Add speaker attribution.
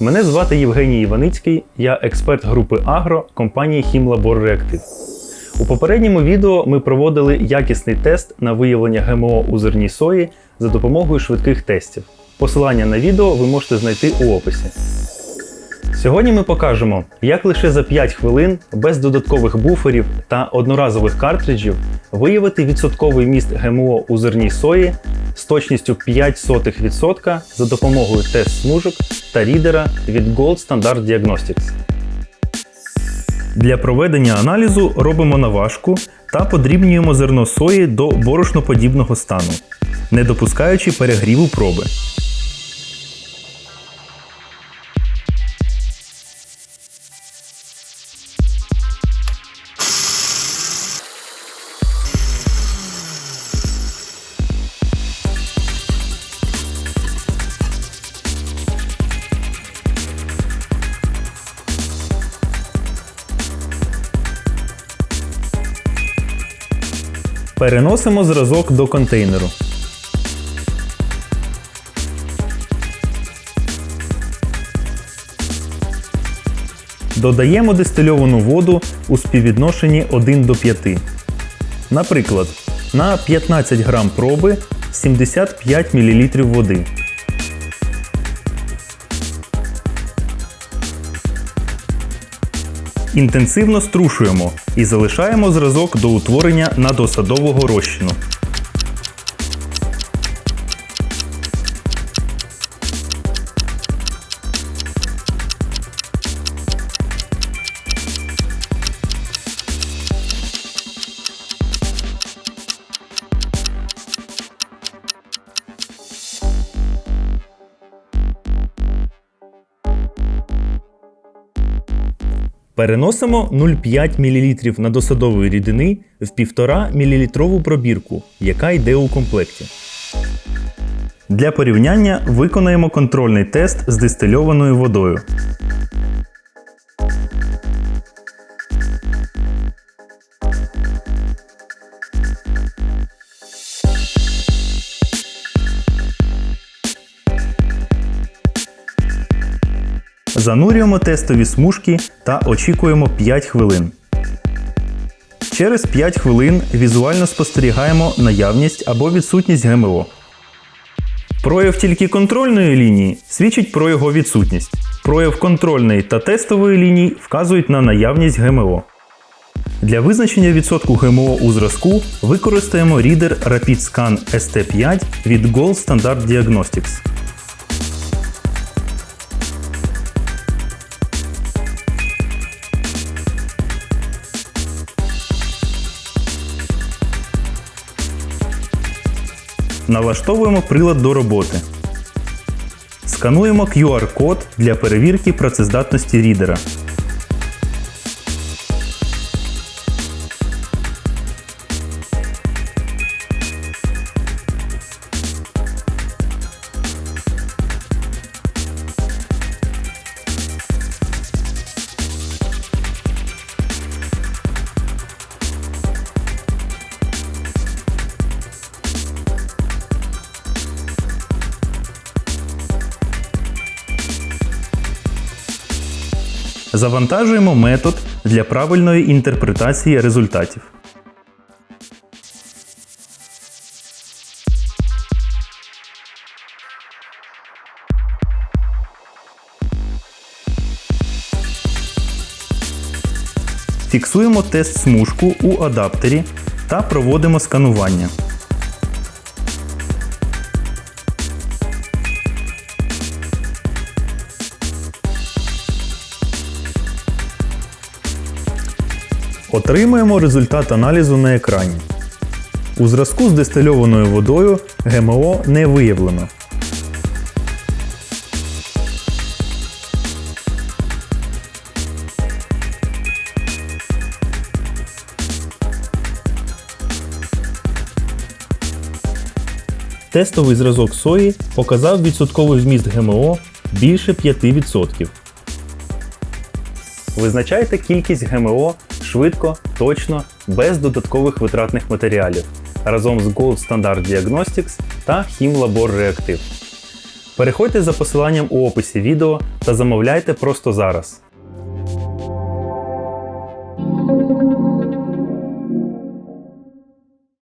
Speaker 1: Мене звати Євгеній Іваницький, я експерт групи Агро компанії Хімлабор Реактив. У попередньому відео ми проводили якісний тест на виявлення ГМО у зерні сої за допомогою швидких тестів. Посилання на відео ви можете знайти у описі. Сьогодні ми покажемо, як лише за 5 хвилин без додаткових буферів та одноразових картриджів виявити відсотковий міст ГМО у зерні сої з точністю 0,05% за допомогою тест-смужок та рідера від Gold Standard Diagnostics. Для проведення аналізу робимо наважку та подрібнюємо зерно сої до борошноподібного стану, не допускаючи перегріву проби. Переносимо зразок до контейнеру. Додаємо дистильовану воду у співвідношенні 1 до 5. Наприклад, на 15 грам проби 75 мл води. Інтенсивно струшуємо і залишаємо зразок до утворення надосадового розчину. Переносимо 0,5 мл надосадової рідини в 1,5 мл пробірку, яка йде у комплекті. Для порівняння виконаємо контрольний тест з дистильованою водою. Занурюємо тестові смужки та очікуємо 5 хвилин. Через 5 хвилин візуально спостерігаємо наявність або відсутність ГМО. Прояв тільки контрольної лінії свідчить про його відсутність. Прояв контрольної та тестової ліній вказують на наявність ГМО. Для визначення відсотку ГМО у зразку використаємо рідер RapidScan ST5 від Gold Standard Diagnostics. Налаштовуємо прилад до роботи. Скануємо QR-код для перевірки працездатності рідера. Завантажуємо метод для правильної інтерпретації результатів. Фіксуємо тест смужку у адаптері та проводимо сканування. Отримуємо результат аналізу на екрані. У зразку з дистильованою водою ГМО не виявлено. Тестовий зразок сої показав відсотковий вміст ГМО більше 5%. Визначайте кількість ГМО швидко, точно, без додаткових витратних матеріалів. разом з Gold Standard Diagnostics та Himlabor Reactive. Переходьте за посиланням у описі відео та замовляйте просто зараз.